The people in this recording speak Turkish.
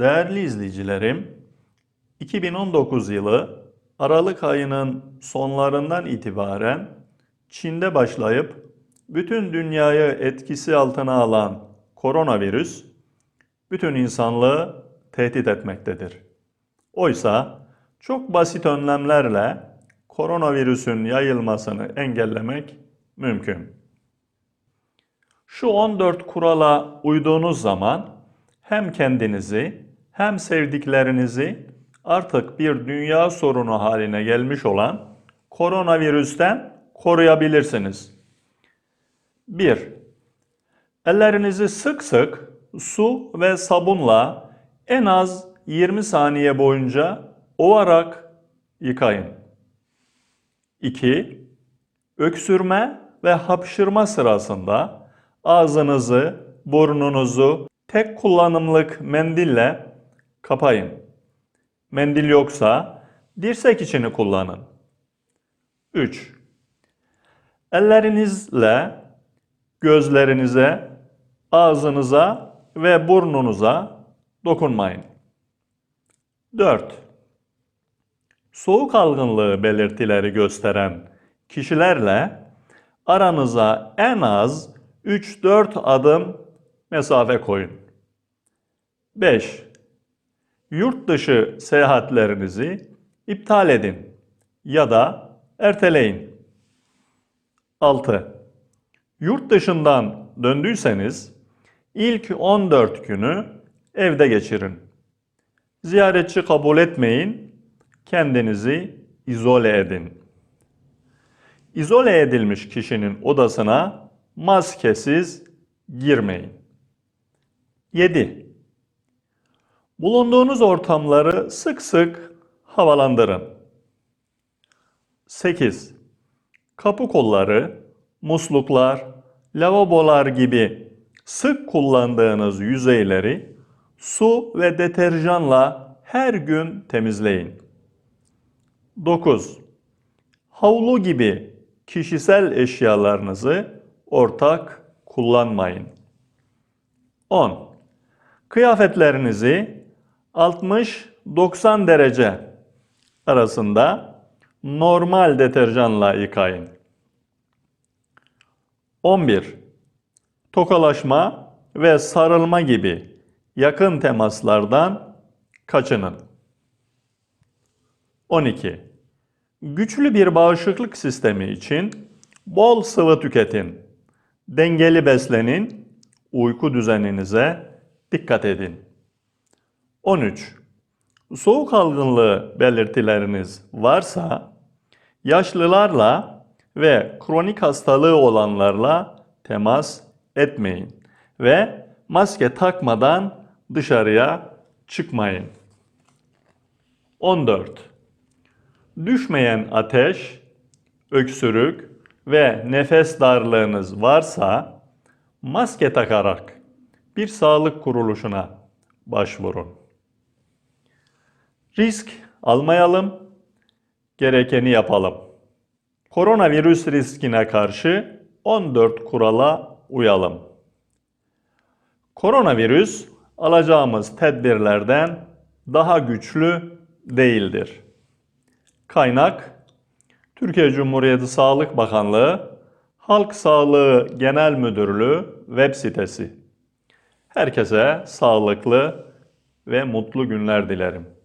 Değerli izleyicilerim, 2019 yılı Aralık ayının sonlarından itibaren Çin'de başlayıp bütün dünyayı etkisi altına alan koronavirüs bütün insanlığı tehdit etmektedir. Oysa çok basit önlemlerle koronavirüsün yayılmasını engellemek mümkün. Şu 14 kurala uyduğunuz zaman hem kendinizi hem sevdiklerinizi artık bir dünya sorunu haline gelmiş olan koronavirüsten koruyabilirsiniz. 1. Ellerinizi sık sık su ve sabunla en az 20 saniye boyunca ovarak yıkayın. 2. Öksürme ve hapşırma sırasında ağzınızı, burnunuzu tek kullanımlık mendille kapayın. Mendil yoksa dirsek içini kullanın. 3. Ellerinizle gözlerinize, ağzınıza ve burnunuza dokunmayın. 4. Soğuk algınlığı belirtileri gösteren kişilerle aranıza en az 3-4 adım mesafe koyun. 5. Yurt dışı seyahatlerinizi iptal edin ya da erteleyin. 6. Yurt dışından döndüyseniz ilk 14 günü evde geçirin. Ziyaretçi kabul etmeyin, kendinizi izole edin. İzole edilmiş kişinin odasına maskesiz girmeyin. 7. Bulunduğunuz ortamları sık sık havalandırın. 8. Kapı kolları, musluklar, lavabolar gibi sık kullandığınız yüzeyleri su ve deterjanla her gün temizleyin. 9. Havlu gibi kişisel eşyalarınızı ortak kullanmayın. 10. Kıyafetlerinizi 60-90 derece arasında normal deterjanla yıkayın. 11. Tokalaşma ve sarılma gibi yakın temaslardan kaçının. 12. Güçlü bir bağışıklık sistemi için bol sıvı tüketin. Dengeli beslenin, uyku düzeninize dikkat edin. 13. Soğuk algınlığı belirtileriniz varsa yaşlılarla ve kronik hastalığı olanlarla temas etmeyin ve maske takmadan dışarıya çıkmayın. 14. Düşmeyen ateş, öksürük ve nefes darlığınız varsa maske takarak bir sağlık kuruluşuna başvurun. Risk almayalım, gerekeni yapalım. Koronavirüs riskine karşı 14 kurala uyalım. Koronavirüs alacağımız tedbirlerden daha güçlü değildir. Kaynak Türkiye Cumhuriyeti Sağlık Bakanlığı Halk Sağlığı Genel Müdürlüğü web sitesi. Herkese sağlıklı ve mutlu günler dilerim.